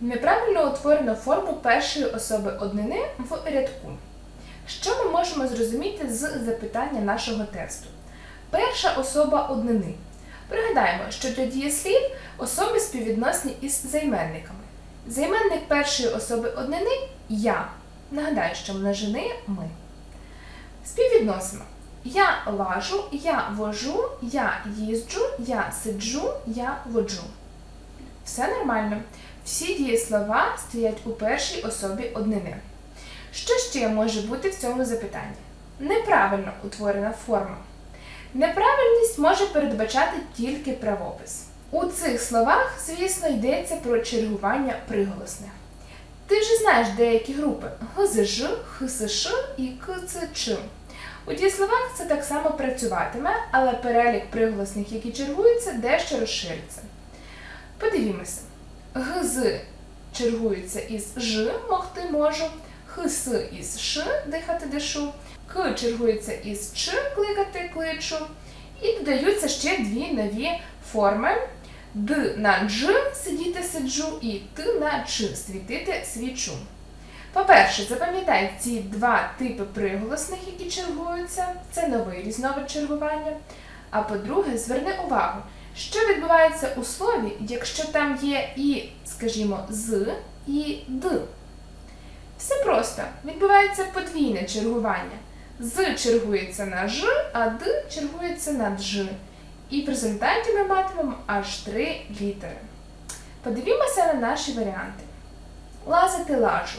Неправильно утворено форму першої особи однини в рядку. Що ми можемо зрозуміти з запитання нашого тесту? Перша особа однини. Пригадаємо, що для дієслів особи співвідносні із займенниками. Займенник першої особи однини я. Нагадаю, що множини ми. Співвідносимо. Я лажу, я вожу, я їжджу, я сиджу, я воджу. Все нормально. Всі дієслова стоять у першій особі однини. Що ще може бути в цьому запитанні? Неправильно утворена форма. Неправильність може передбачати тільки правопис. У цих словах, звісно, йдеться про чергування приголосних. Ти вже знаєш деякі групи ГЗЖ, ХСШ і КЦЧ. У дієсловах це так само працюватиме, але перелік приголосних, які чергуються, дещо розшириться. Подивімося. ГЗ чергується із Ж, могти можу, ХС із Ш, дихати дишу, К чергується із Ч, кликати кличу. І додаються ще дві нові форми. Д на Дж сидіти сиджу і Т на Ч світити свічу. По-перше, запам'ятай ці два типи приголосних, які чергуються. Це новий різновид чергування. А по-друге, зверни увагу, що відбувається у слові, якщо там є і, скажімо, з і д. Все просто відбувається подвійне чергування. З чергується на ж, а д чергується на дж. І в результаті ми матимемо аж три літери. Подивімося на наші варіанти. Лазити лажу.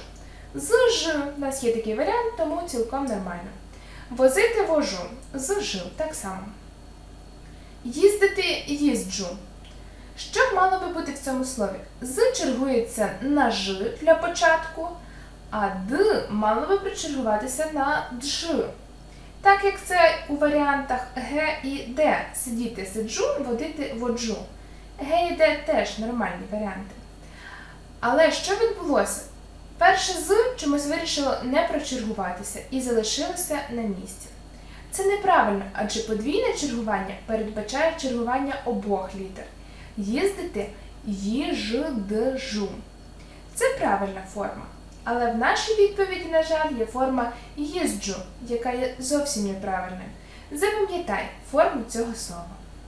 З ж у нас є такий варіант, тому цілком нормально. Возити вожу. З ж так само. Їздити їзджу. Що мало би бути в цьому слові? З чергується на ж для початку, а д мало би причергуватися на дж. Так як це у варіантах Г і Д сидіти сиджу, водити воджу. Г і Д теж нормальні варіанти. Але що відбулося? Перше з чомусь вирішило не прочергуватися і залишилося на місці. Це неправильно, адже подвійне чергування передбачає чергування обох літер. Їздити їжджу. Це правильна форма. Але в нашій відповіді, на жаль, є форма їзджу, яка є зовсім неправильною. Запам'ятай форму цього слова.